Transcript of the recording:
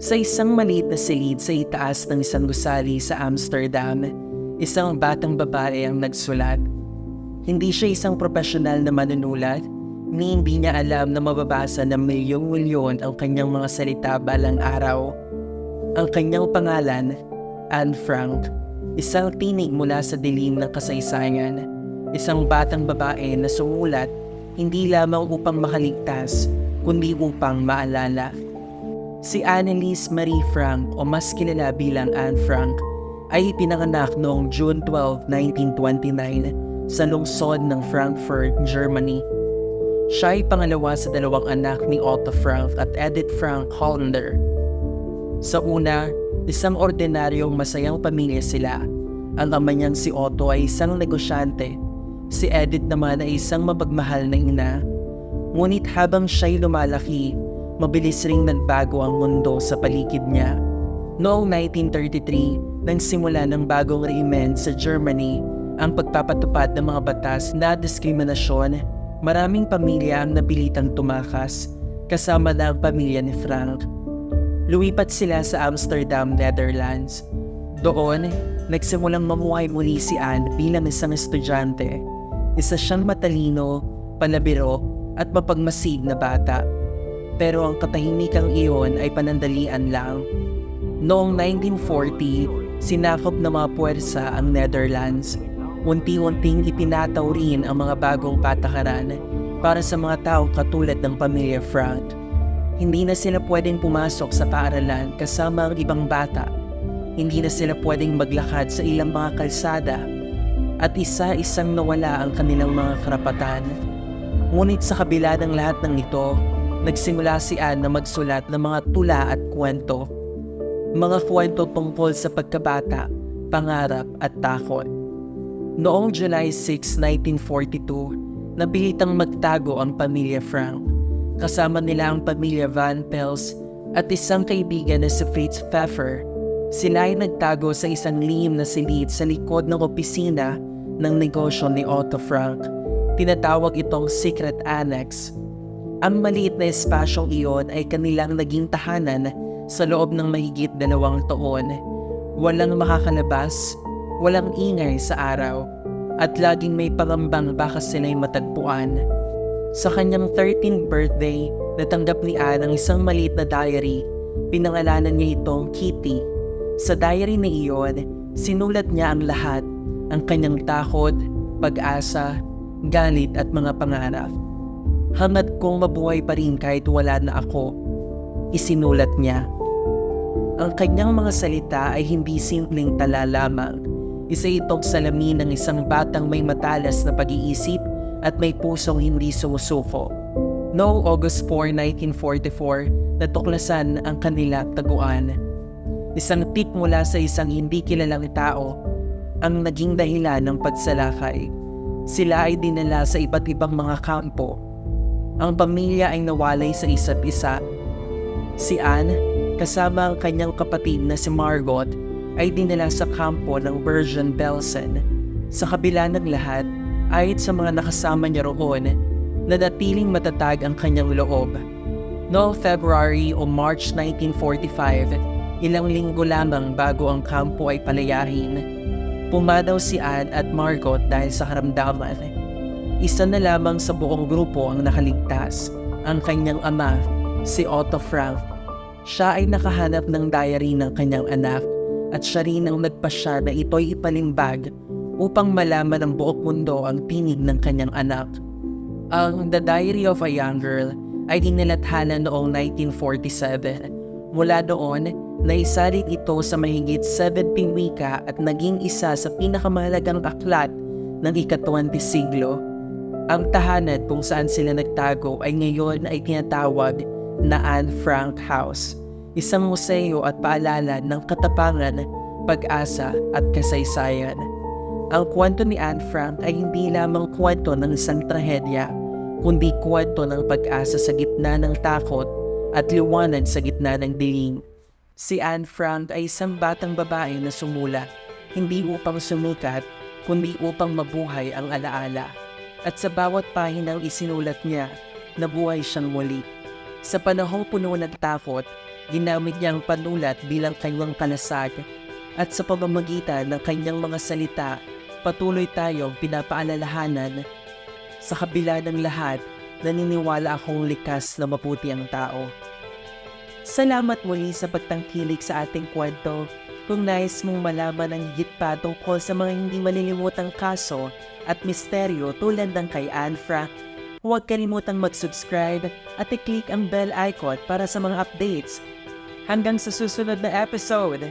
Sa isang maliit na silid sa itaas ng isang gusali sa Amsterdam, isang batang babae ang nagsulat. Hindi siya isang profesional na manunulat, ni hindi niya alam na mababasa ng milyong-milyon ang kanyang mga salita balang araw. Ang kanyang pangalan, Anne Frank, isang tinig mula sa dilim ng kasaysayan, isang batang babae na sumulat hindi lamang upang makaligtas, kundi upang maalala. Si Annalise Marie Frank o mas kilala bilang Anne Frank ay pinanganak noong June 12, 1929 sa lungsod ng Frankfurt, Germany. Siya ay pangalawa sa dalawang anak ni Otto Frank at Edith Frank Hollander. Sa una, isang ordinaryong masayang pamilya sila. Ang ama niyang si Otto ay isang negosyante. Si Edith naman ay isang mapagmahal na ina. Ngunit habang siya'y lumalaki, mabilis ring nagbago ang mundo sa paligid niya. Noong 1933, nang simula ng bagong rehimen sa Germany ang pagpapatupad ng mga batas na diskriminasyon, maraming pamilya ang napilitang tumakas, kasama na ang pamilya ni Frank. Lumipat sila sa Amsterdam, Netherlands. Doon, nagsimulang mamuhay muli si Anne bilang isang estudyante. Isa siyang matalino, palabiro, at mapagmasid na bata. Pero ang katahimikang iyon ay panandalian lang. Noong 1940, sinakop ng mga puwersa ang Netherlands. Unti-unting ipinataw rin ang mga bagong patakaran para sa mga tao katulad ng pamilya Frank. Hindi na sila pwedeng pumasok sa paaralan kasama ang ibang bata. Hindi na sila pwedeng maglakad sa ilang mga kalsada at isa-isang nawala ang kanilang mga karapatan. Ngunit sa kabila ng lahat ng ito, nagsimula si Anne na magsulat ng mga tula at kwento. Mga kwento tungkol sa pagkabata, pangarap at takot. Noong July 6, 1942, nabilitang magtago ang pamilya Frank. Kasama nila ang pamilya Van Pels at isang kaibigan na si Fritz Pfeffer. Sila ay nagtago sa isang lihim na silid sa likod ng opisina ng negosyo ni Otto Frank. Tinatawag itong Secret Annex. Ang maliit na espasyong iyon ay kanilang naging tahanan sa loob ng mahigit dalawang taon. Walang makakalabas, walang ingay sa araw, at laging may pangambang baka sila'y matagpuan. Sa kanyang 13th birthday, natanggap ni Anne ang isang maliit na diary. Pinangalanan niya itong Kitty. Sa diary na iyon, sinulat niya ang lahat, ang kanyang takot, pag-asa, galit at mga pangarap. Hangad kong mabuhay pa rin kahit wala na ako, isinulat niya. Ang kanyang mga salita ay hindi simpleng tala lamang. Isa itong salamin ng isang batang may matalas na pag-iisip at may pusong hindi sumusuko. Noong August 4, 1944, natuklasan ang kanila taguan. Isang tip mula sa isang hindi kilalang tao ang naging dahilan ng pagsalakay. Sila ay dinala sa iba't ibang mga kampo. Ang pamilya ay nawalay sa isa't isa. Si Anne, kasama ang kanyang kapatid na si Margot, ay dinala sa kampo ng Bergen Belsen. Sa kabila ng lahat, Ayit sa mga nakasama niya roon, nanatiling matatag ang kanyang loob. Noong February o March 1945, ilang linggo lamang bago ang kampo ay palayahin, pumadaw si Anne at Margot dahil sa karamdaman. Isa na lamang sa buong grupo ang nakaligtas, ang kanyang ama, si Otto Frank. Siya ay nakahanap ng diary ng kanyang anak at siya rin ang nagpasya na ito'y ipalimbag upang malaman ng buong mundo ang tinig ng kanyang anak. Ang The Diary of a Young Girl ay inilathala noong 1947. Mula doon, naisalit ito sa mahigit 70 wika at naging isa sa pinakamahalagang aklat ng ika-20 siglo. Ang tahanan kung saan sila nagtago ay ngayon ay tinatawag na Anne Frank House, isang museo at paalala ng katapangan, pag-asa at kasaysayan. Ang kwento ni Anne Frank ay hindi lamang kwento ng isang trahedya, kundi kwento ng pag-asa sa gitna ng takot at liwanag sa gitna ng dilim. Si Anne Frank ay isang batang babae na sumulat, hindi upang sumikat, kundi upang mabuhay ang alaala. At sa bawat pahinang isinulat niya, nabuhay siyang muli. Sa panahong puno ng takot, ginamit niya ang panulat bilang kanyang kalasag at sa pamamagitan ng kanyang mga salita, patuloy tayong pinapaalalahanan. Sa kabila ng lahat, naniniwala akong likas na maputi ang tao. Salamat muli sa pagtangkilik sa ating kwento. Kung nais mong malaman ang higit pa tungkol sa mga hindi malilimutang kaso at misteryo tulad ng kay Anne Frank, huwag kalimutang mag-subscribe at i-click ang bell icon para sa mga updates. Hanggang sa susunod na episode,